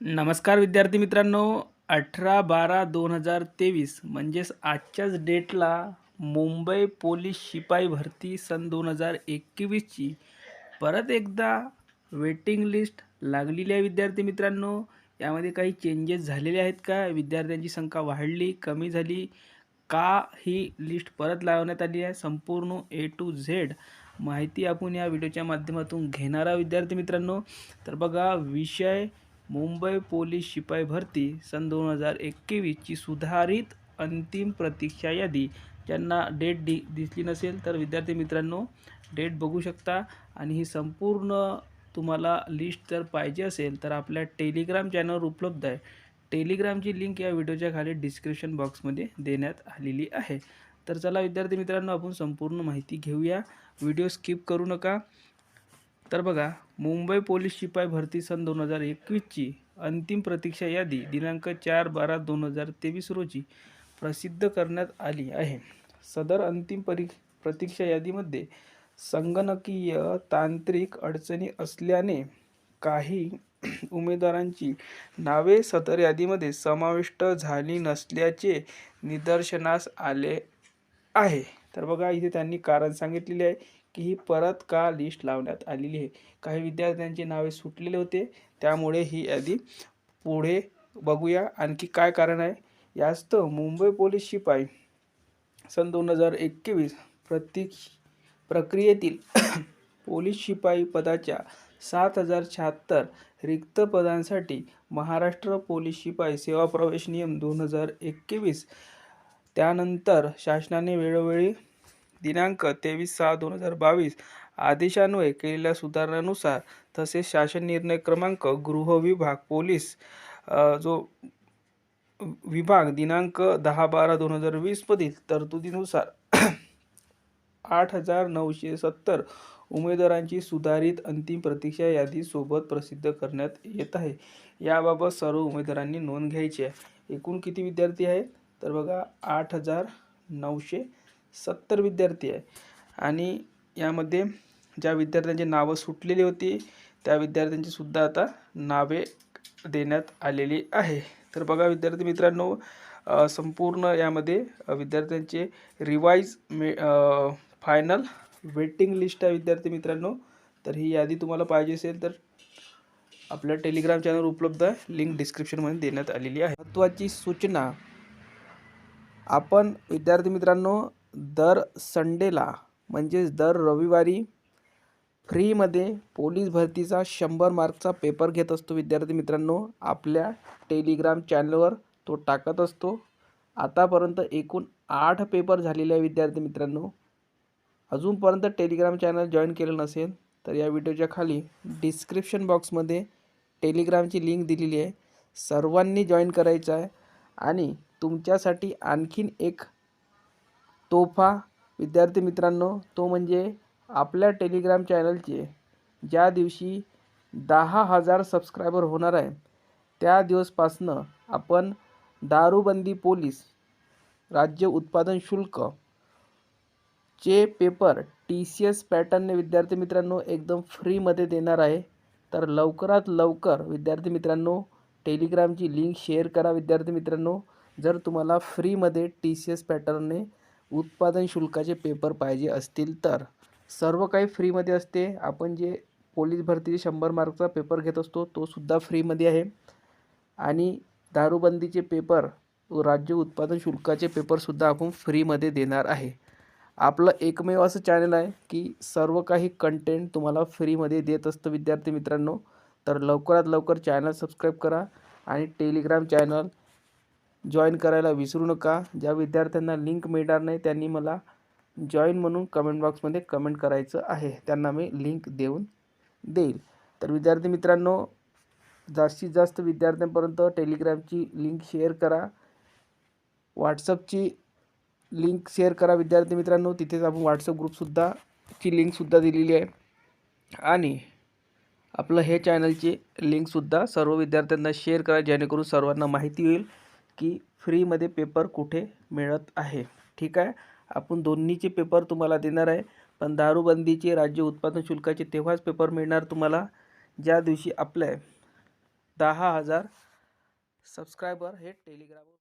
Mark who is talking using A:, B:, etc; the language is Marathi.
A: नमस्कार विद्यार्थी मित्रांनो अठरा बारा दोन हजार तेवीस म्हणजेच आजच्याच डेटला मुंबई पोलीस शिपाई भरती सन दोन हजार एकवीसची परत एकदा वेटिंग लिस्ट लागलेली आहे विद्यार्थी मित्रांनो. यामध्ये काही चेंजेस झालेले आहेत का? विद्यार्थ्यांची संख्या वाढली कमी झाली का? ही लिस्ट परत लावण्यात आली आहे. संपूर्ण ए टू झेड माहिती आपण या व्हिडिओच्या माध्यमातून घेणार आहोत विद्यार्थी मित्रांनो. तर बघा विषय मुंबई पोलीस शिपाई भरती सन दोन हजार एकवीसची सुधारित अंतिम प्रतीक्षा यादी. ज्यांना डेट दि दिसली नसेल तर विद्यार्थी मित्रांनो डेट बघू शकता. आणि ही संपूर्ण तुम्हाला लिस्ट जर पाहिजे असेल तर आपल्या टेलिग्राम चॅनलवर उपलब्ध आहे. टेलिग्रामची लिंक या व्हिडिओच्या खाली डिस्क्रिप्शन बॉक्समध्ये देण्यात आलेली आहे. तर चला विद्यार्थी मित्रांनो आपण संपूर्ण माहिती घेऊया. व्हिडिओ स्किप करू नका. तर बघा मुंबई पोलीस शिपाई भरती सन दोन हजार एकवीसची अंतिम प्रतीक्षा यादी दिनांक चार बारा दोन हजार तेवीस रोजी प्रसिद्ध करण्यात आली आहे. सदर अंतिम परी प्रतीक्षा यादीमध्ये संगणकीय तांत्रिक अडचणी असल्याने काही उमेदवारांची नावे सदर यादीमध्ये समाविष्ट झाली नसल्याचे निदर्शनास आले आहे. तर बघा इथे त्यांनी कारण सांगितलेले आहे. ही परत का लिस्ट लावण्यात आलेली आहे? काही विद्यार्थ्यांची नावे सुटलेले होते त्यामुळे ही यादी पुढे बघूया. आणखी काय कारण आहे? यास्तव मुंबई पोलीस शिपाई सन दोन हजार एकवीस प्रतीक प्रक्रियेतील पोलीस शिपाई पदाच्या सात हजार शहात्तर रिक्त पदांसाठी महाराष्ट्र पोलीस शिपाई सेवा प्रवेश नियम दोन हजार एकवीस. त्यानंतर शासनाने वेळोवेळी दिनांक तेवीस सहा दोन हजार बावीस आदेशान्वये केलेल्या सुधारणानुसार तसेच शासन निर्णय क्रमांक गृह विभाग पोलीस जो विभाग दिनांक दहा बारा दोन हजार वीसमधील तरतुदीनुसार आठ हजार नऊशे सत्तर उमेदवारांची सुधारित अंतिम प्रतीक्षा यादीसोबत प्रसिद्ध करण्यात येत आहे. याबाबत सर्व उमेदवारांनी नोंद घ्यायची आहे. एकूण किती विद्यार्थी आहेत? तर बघा आठ हजार नऊशे सत्तर विद्यार्थी आहे. आणि यामध्ये ज्या विद्यार्थ्यांची नावं सुटलेली होती त्या विद्यार्थ्यांची सुद्धा आता नावे देण्यात आलेली आहे. तर बघा विद्यार्थी मित्रांनो संपूर्ण यामध्ये विद्यार्थ्यांचे revise May final waiting list आहे विद्यार्थी मित्रांनो. तर ही यादी तुम्हाला पाहिजे असेल तर आपल्या टेलिग्राम चॅनल उपलब्ध आहे लिंक डिस्क्रिप्शनमध्ये देण्यात आलेली आहे. महत्त्वाची सूचना. आपण विद्यार्थी मित्रांनो दर संडेला म्हणजेच दर रविवारी फ्रीमध्ये पोलीस भरतीचा शंभर मार्कचा पेपर घेत असतो विद्यार्थी मित्रांनो. आपल्या टेलिग्राम चॅनलवर तो टाकत असतो. आतापर्यंत एकूण आठ पेपर झालेले आहे विद्यार्थी मित्रांनो. अजूनपर्यंत टेलिग्राम चॅनल जॉईन केलं नसेल तर या व्हिडिओच्या खाली डिस्क्रिप्शन बॉक्समध्ये टेलिग्रामची लिंक दिलेली आहे. सर्वांनी जॉईन करायचं आहे आणि तुमच्यासाठी आणखीन एक तोफा विद्यार्थी मित्रांनो तो म्हणजे आपल्या टेलिग्राम चॅनलचे ज्या दिवशी दहा हजार सबस्क्रायबर होणार आहे त्या दिवसपासनं आपण दारूबंदी पोलीस राज्य उत्पादन शुल्क चे पेपर टी सी एस पॅटर्नने विद्यार्थी मित्रांनो एकदम फ्रीमध्ये देणार आहे. तर लवकरात लवकर विद्यार्थी मित्रांनो टेलिग्रामची लिंक शेअर करा विद्यार्थी मित्रांनो. जर तुम्हाला फ्रीमध्ये टी सी एस पॅटर्नने उत्पादन शुल्काचे पेपर पाहिजे असतील तर. सर्व काही फ्रीमध्ये असते. आपण जे पोलीस भरतीचे शंभर मार्कचा पेपर घेत असतो तो सुद्धा फ्रीमध्ये आहे. आणि दारूबंदीचे पेपर राज्य उत्पादन शुल्काचे पेपरसुद्धा आपण फ्रीमध्ये देणार आहे. आपलं एकमेव असं चॅनल आहे की सर्व काही कंटेंट तुम्हाला फ्रीमध्ये देत असतं विद्यार्थी मित्रांनो. तर लवकरात लवकर चॅनल सबस्क्राईब करा आणि टेलिग्राम चॅनल जॉईन करायला विसरू नका. ज्या विद्यार्थ्यांना लिंक मिळणार नाही त्यांनी मला जॉईन म्हणून कमेंट बॉक्समध्ये कमेंट करायचं आहे. त्यांना मी लिंक देऊन देईल. तर विद्यार्थी मित्रांनो जास्तीत जास्त विद्यार्थ्यांपर्यंत टेलिग्रामची लिंक शेअर करा. व्हॉट्सअपची लिंक शेअर करा विद्यार्थी मित्रांनो. तिथेच आपण व्हॉट्सअप ग्रुपसुद्धा ची लिंकसुद्धा दिलेली आहे. आणि आपलं हे चॅनलची लिंकसुद्धा सर्व विद्यार्थ्यांना शेअर करा जेणेकरून सर्वांना माहिती होईल. की फ्रीमध्ये पेपर कुठे मिळत आहे. ठीक आहे? आपण दोन्हीचे पेपर तुम्हाला देणार आहे. पण दारूबंदीचे राज्य उत्पादन शुल्काचे तेव्हाच पेपर मिळणार तुम्हाला ज्या दिवशी आपले दहा हजार सबस्क्रायबर हे टेलिग्राम